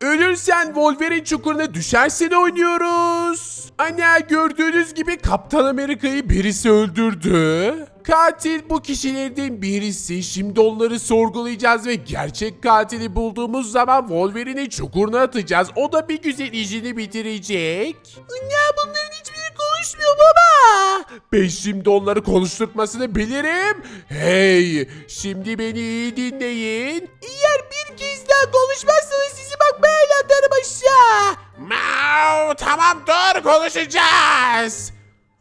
Ölürsen Wolverine çukuruna düşersen oynuyoruz. Ana gördüğünüz gibi Kaptan Amerika'yı birisi öldürdü. Katil bu kişilerden birisi. Şimdi onları sorgulayacağız ve gerçek katili bulduğumuz zaman Wolverine'i çukuruna atacağız. O da bir güzel işini bitirecek. Ya bunların hiçbiri konuşmuyor baba. Ben şimdi onları konuşturmasını bilirim. Hey şimdi beni iyi dinleyin. Eğer bir kez daha konuşmazsanız sizi atarım aşağı. Mau tamam dur konuşacağız.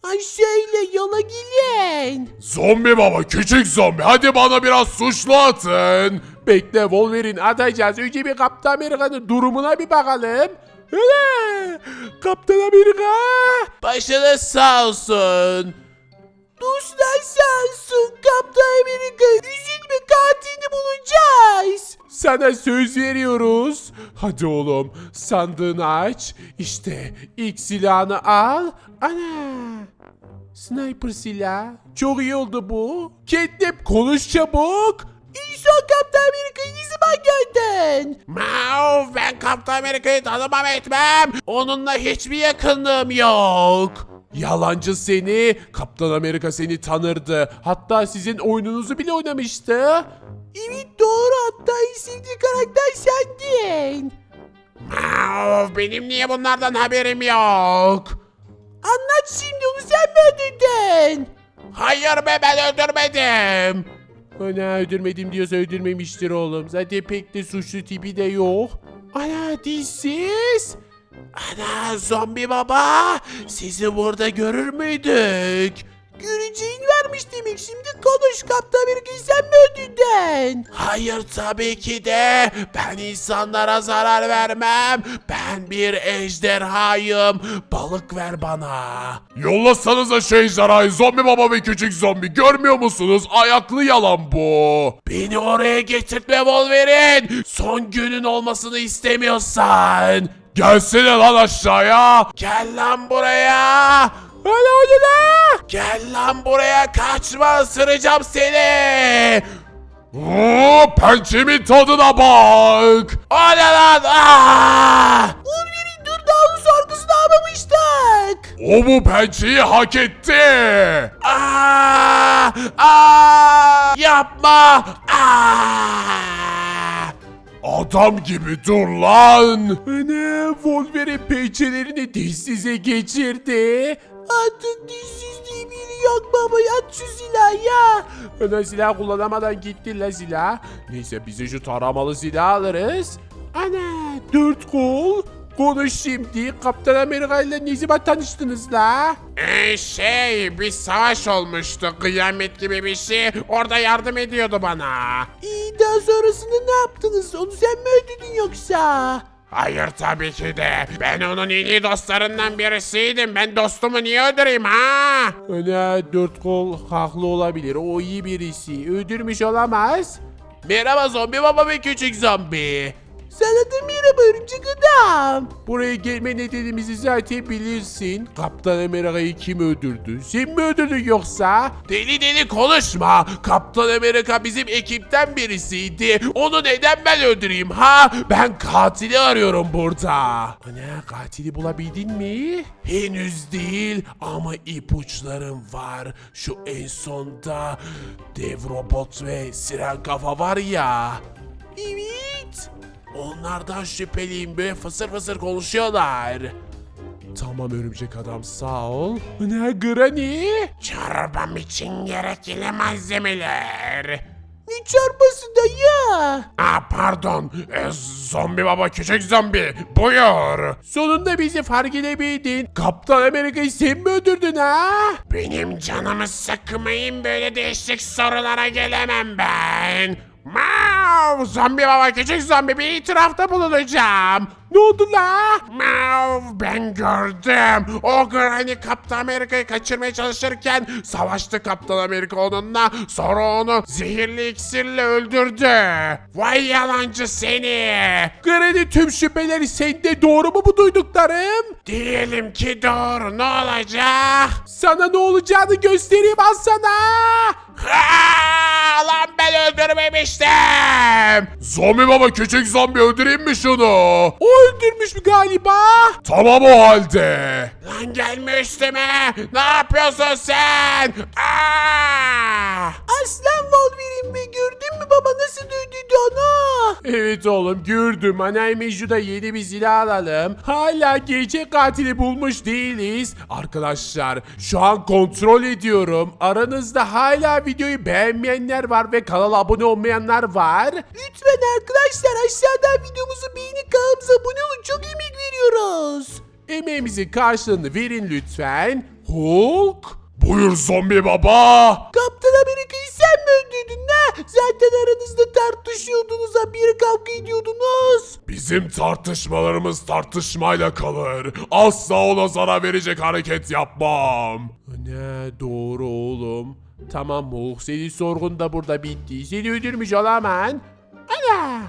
Ay şöyle yola gelin. Zombi baba küçük zombi hadi bana biraz suçlu atın. Bekle Wolverine atacağız. Önce bir Kaptan Amerika'nın durumuna bir bakalım. Hele! Kaptan Amerika! Başınız sağ olsun. Dostlar sağ olsun Kaptan Amerika. Üzülme katilini bulacağız. Sana söz veriyoruz. Hadi oğlum sandığını aç. İşte ilk silahını al. Ana. Sniper silah. Çok iyi oldu bu. Catnap konuş çabuk. İnsan Kaptan Amerika'yı gördün? Mau ben Kaptan Amerika'yı tanımam etmem. Onunla hiçbir yakınlığım yok. Yalancı seni, Kaptan Amerika seni tanırdı. Hatta sizin oyununuzu bile oynamıştı. Evet doğru hatta sevdiği karakter sendin. Mau benim niye bunlardan haberim yok? Anlat şimdi onu sen mi öldürdün? Hayır be ben öldürmedim. Ana öldürmedim diyorsa öldürmemiştir oğlum. Zaten pek de suçlu tipi de yok. Ana dişsiz. Ana zombi baba. Sizi burada görür müydük? Göreceğin varmış demek. Şimdi konuş Kaptan Amerika'yı sen öldürdün? Hayır tabii ki de. Ben insanlara zarar vermem. Ben bir ejderhayım. Balık ver bana. Yollasanıza şey ejderhayı zombi baba ve küçük zombi görmüyor musunuz? Ayaklı yalan bu. Beni oraya getirtme Wolverine. Son günün olmasını istemiyorsan. Gelsene lan aşağıya. Gel lan buraya. Hadi hadi la. Gel lan buraya kaçma ısıracağım seni. Oo, pençemin tadına bak. Hadi lan. Aa! Wolverine dur daha onun sorgusunu almamıştık. O bu pençeyi hak etti. Aa! Aa! Yapma. Aa! Adam gibi dur lan. Ana Wolverine pençelerini dişsize geçirdi. Artık dişsiz yok baba at şu silahı ya. Ana silah kullanamadan gitti la silah. Neyse bize şu taramalı silah alırız. Ana dört kol. Konuş şimdi Kaptan Amerika ile ne zaman tanıştınız la? Ee, şey bir savaş olmuştu kıyamet gibi bir şey orada yardım ediyordu bana. İyi daha sonrasında ne yaptınız? Onu sen mi öldürdün yoksa? Hayır tabii ki de ben onun en iyi dostlarından birisiydim ben dostumu niye öldüreyim ha? Ana dört kol haklı olabilir. O iyi birisi. Öldürmüş olamaz. Merhaba zombi baba ve küçük zombi. Sana da merhaba örümcek adam. Buraya gelme nedenimizi zaten bilirsin. Kaptan Amerika'yı kim öldürdü? Sen mi öldürdün yoksa? Deli deli konuşma. Kaptan Amerika bizim ekipten birisiydi. Onu neden ben öldüreyim ha? Ben katili arıyorum burada. Ana katili bulabildin mi? Henüz değil ama ipuçlarım var. Şu en sonda dev robot ve siren kafa var ya. Evet. Onlardan şüpheliyim böyle fısır fısır konuşuyorlar. Tamam örümcek adam sağ ol. Ne Granny? Çorbam için gerekli malzemeler. Ne çorbası dayı? Aa pardon Ee, zombi baba küçük zombi buyur. Sonunda bizi fark edebildin. Kaptan Amerika'yı sen mi öldürdün ha? Benim canımı sıkmayın böyle değişik sorulara gelemem ben. Mau zombi baba küçük zombi bir itirafta bulunacağım. Ne oldu la? Mau ben gördüm. O Granny Kaptan Amerika'yı kaçırmaya çalışırken savaştı Kaptan Amerika onunla. Sonra onu zehirli iksirle öldürdü. Vay yalancı seni. Granny tüm şüpheleri sende doğru mu bu duyduklarım? Diyelim ki doğru ne olacak? Sana ne olacağını göstereyim al sana. Ha, lan ben öldürmemiştim. Zombi baba küçük zombi öldüreyim mi şunu? O öldürmüş mü galiba? Tamam o halde. Lan gelme üstüme. Ne yapıyorsun sen? Aa! Aslan Wolverine mi? Gördün mü baba nasıl dövdüydü onu? Evet oğlum gördüm. Anay Meju'da yeni bir silah alalım. Hala gerçek katili bulmuş değiliz. Arkadaşlar şu an kontrol ediyorum. Aranızda hala videoyu beğenmeyenler var ve kanala abone olmayanlar var. Lütfen arkadaşlar aşağıdan videomuzu beğenip kanalımıza abone olun. Çok emek veriyoruz. Emeğimizin karşılığını verin lütfen. Hulk. Buyur zombi baba. Kaptan Amerika'yı sen mi öldürdün ne? Zaten aranızda tartışıyordunuz ha bir kavga ediyordunuz. Bizim tartışmalarımız tartışmayla kalır. Asla ona zarar verecek hareket yapmam. Ne doğru oğlum. Tamam Hulk senin sorgun da burada bitti. Seni öldürmüş olamam. Ana!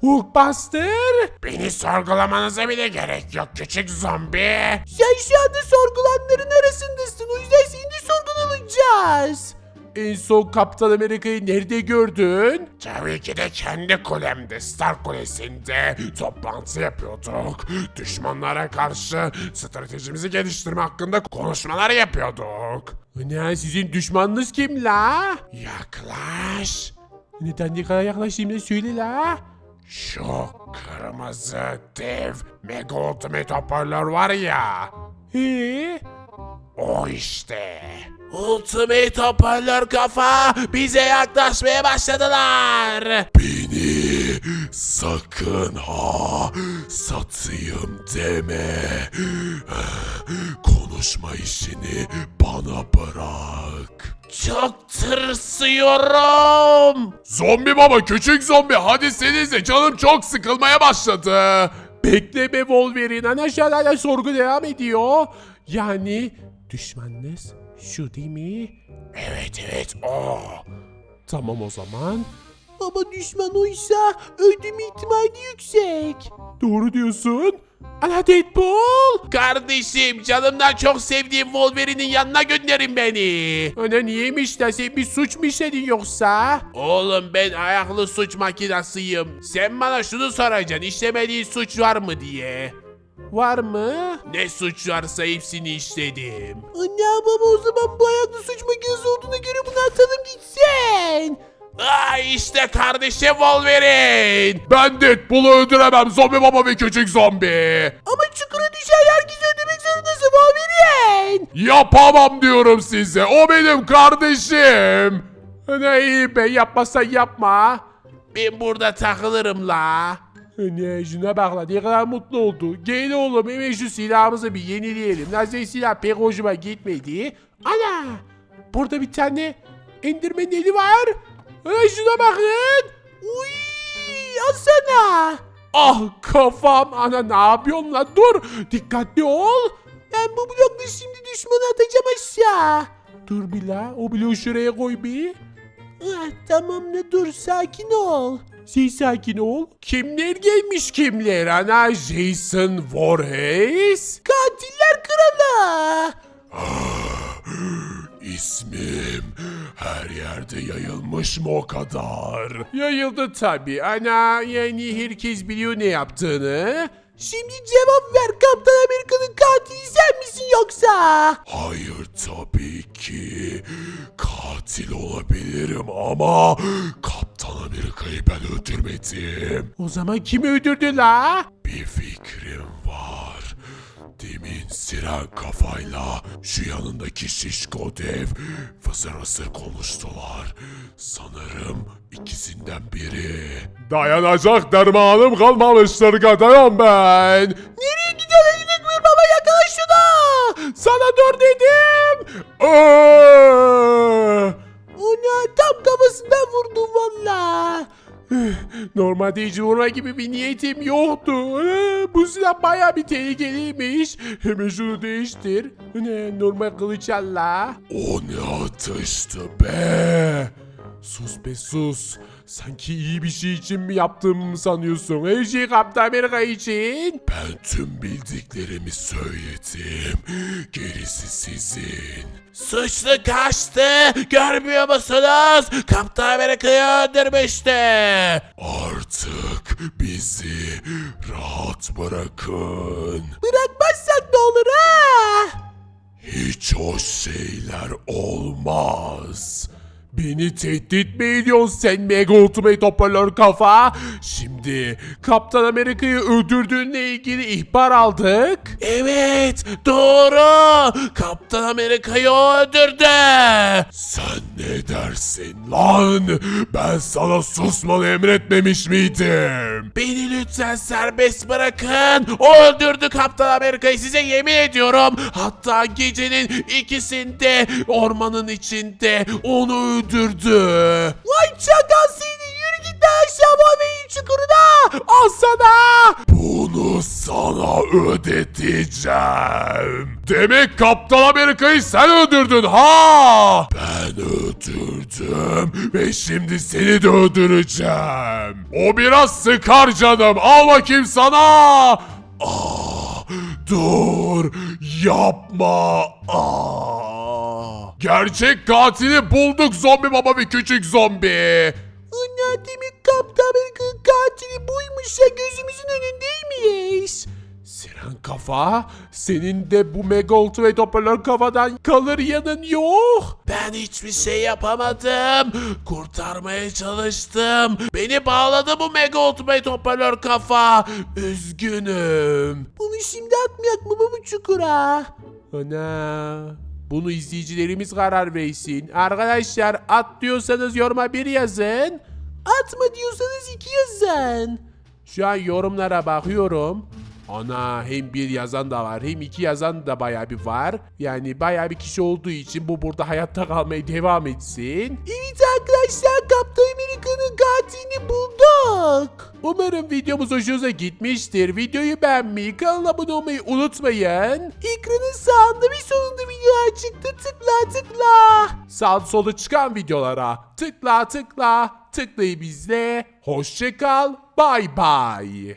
Hulkbuster! Beni sorgulamanıza bile gerek yok küçük zombi. Sen şu anda sorgulanların arasındasın. O yüzden seni de sorgulanacağız. En son Kaptan Amerika'yı nerede gördün? Tabii ki de kendi kulemde Star Kulesi'nde toplantı yapıyorduk. Düşmanlara karşı stratejimizi geliştirme hakkında konuşmalar yapıyorduk. Ne sizin düşmanınız kim la? Yaklaş. Neden ne kadar yaklaşayım da söyle la. Şu kırmızı dev Mega Ultimate hoparlör var ya. He? O işte. Ultimate hoparlör kafa bize yaklaşmaya başladılar. Beni sakın ha satayım deme. Konuşma işini bana bırak. Çok tırsıyorum. Zombi baba küçük zombi hadi senize canım çok sıkılmaya başladı. Bekleme Wolverine ana aşağıda sorgu devam ediyor. Yani düşmanınız şu değil mi? Evet evet o. Tamam o zaman. Ama düşman oysa öldürme ihtimali yüksek. Doğru diyorsun. Ana Deadpool. Kardeşim canımdan çok sevdiğim Wolverine'in yanına gönderin beni. Ana niyeymiş de sen bir suç mu işledin yoksa? Oğlum ben ayaklı suç makinasıyım. Sen bana şunu soracaksın işlemediğin suç var mı diye. Var mı? Ne suç varsa hepsini işledim. Anne baba o zaman bu ayaklı suç makinesi olduğuna göre bunu atalım gitsin. Aa işte kardeşim Wolverine. Ben Deadpool'u öldüremem zombi baba ve küçük zombi. Ama çukura düşen herkesi ödemek zorundasın Wolverine. Yapamam diyorum size o benim kardeşim. Ne iyi be yapmazsan yapma. Ben burada takılırım la. Ne şuna bak la ne kadar mutlu oldu. Gel oğlum hemen şu silahımızı bir yenileyelim. Lazer silah pek hoşuma gitmedi. Ana! Burada bir tane Enderman eli var. Ana şuna bakın. Uy! Alsana. Ah kafam. Ana ne yapıyorsun la? Dur. Dikkatli ol. Ben bu blokla şimdi düşmanı atacağım aşağı. Dur bir la. O bloğu şuraya koy bir. Ah, tamam ne dur sakin ol. Sen sakin ol. Kimler gelmiş kimler? Ana Jason Voorhees. Katiller kralı. İsmim her yerde yayılmış mı o kadar? Yayıldı tabi. Ana yani herkes biliyor ne yaptığını. Şimdi cevap ver Kaptan Amerika'nın katili sen misin yoksa? Hayır tabii ki. Katil olabilirim ama Kaptan Amerika'yı ben öldürmedim. O zaman kim öldürdü la? Bir fikrim var. Demin siren kafayla şu yanındaki şişko dev fısır fısır konuştular. Sanırım ikisinden biri. Dayanacak dermanım kalmamıştır kadayım ben. Nereye gidiyorsun Yunus baba yakala şunu. Sana dur dedim. Aa! Ona tam kafasından vurdum valla. Normalde hiç vurma gibi bir niyetim yoktu. Ee, Bu silah baya bir tehlikeliymiş. Hemen şunu değiştir. Ne normal kılıç alla. O ne atıştı be? Sus be sus. Sanki iyi bir şey için mi yaptığımı sanıyorsun? Her şey Kaptan Amerika için. Ben tüm bildiklerimi söyledim. Gerisi sizin. Suçlu kaçtı. Görmüyor musunuz? Kaptan Amerika'yı öldürmüştü. Artık bizi rahat bırakın. Bırakmazsak ne olur ha? Hiç hoş şeyler olmaz. Beni tehdit mi ediyorsun sen Mega Ultimate Hoparlör kafa? Şimdi Kaptan Amerika'yı öldürdüğünle ilgili ihbar aldık. Evet doğru. Kaptan Amerika'yı öldürdü. Sen ne dersin lan? Ben sana susmanı emretmemiş miydim? Beni lütfen serbest bırakın. O öldürdü Kaptan Amerika'yı size yemin ediyorum. Hatta gecenin ikisinde ormanın içinde onu öldürdü. Vay çakal seni yürü git aşağı Bobby'nin çukuruna. Al sana. Ödeteceğim. Demek Kaptan Amerika'yı sen öldürdün ha? Ben öldürdüm ve şimdi seni de öldüreceğim. O biraz sıkar canım. Al bakayım sana. Ah, dur yapma. Ah. Gerçek katili bulduk zombi baba ve küçük zombi. Ana demek Kaptan Amerika'nın katili buymuş ya gözümüzün önündeymiş. Siren kafa, senin de bu Mega Ultimate Hoparlör kafadan kalır yanın yok. Ben hiçbir şey yapamadım. Kurtarmaya çalıştım. Beni bağladı bu Mega Ultimate hoparlör kafa. Üzgünüm. Bunu şimdi atmayak mı bu çukura? Ana. Bunu izleyicilerimiz karar versin. Arkadaşlar at diyorsanız yoruma bir yazın. Atma diyorsanız iki yazın. Şu an yorumlara bakıyorum. Ana hem bir yazan da var hem iki yazan da baya bir var. Yani baya bir kişi olduğu için bu burada hayatta kalmaya devam etsin. Evet arkadaşlar Kaptan Amerika'nın katilini bulduk. Umarım videomuz hoşunuza gitmiştir. Videoyu beğenmeyi, kanala abone olmayı unutmayın. Ekranın sağında bir sonunda video çıktı tıkla tıkla. Sağ solu çıkan videolara tıkla tıkla tıklayıp izle. Hoşçakal, bay bay.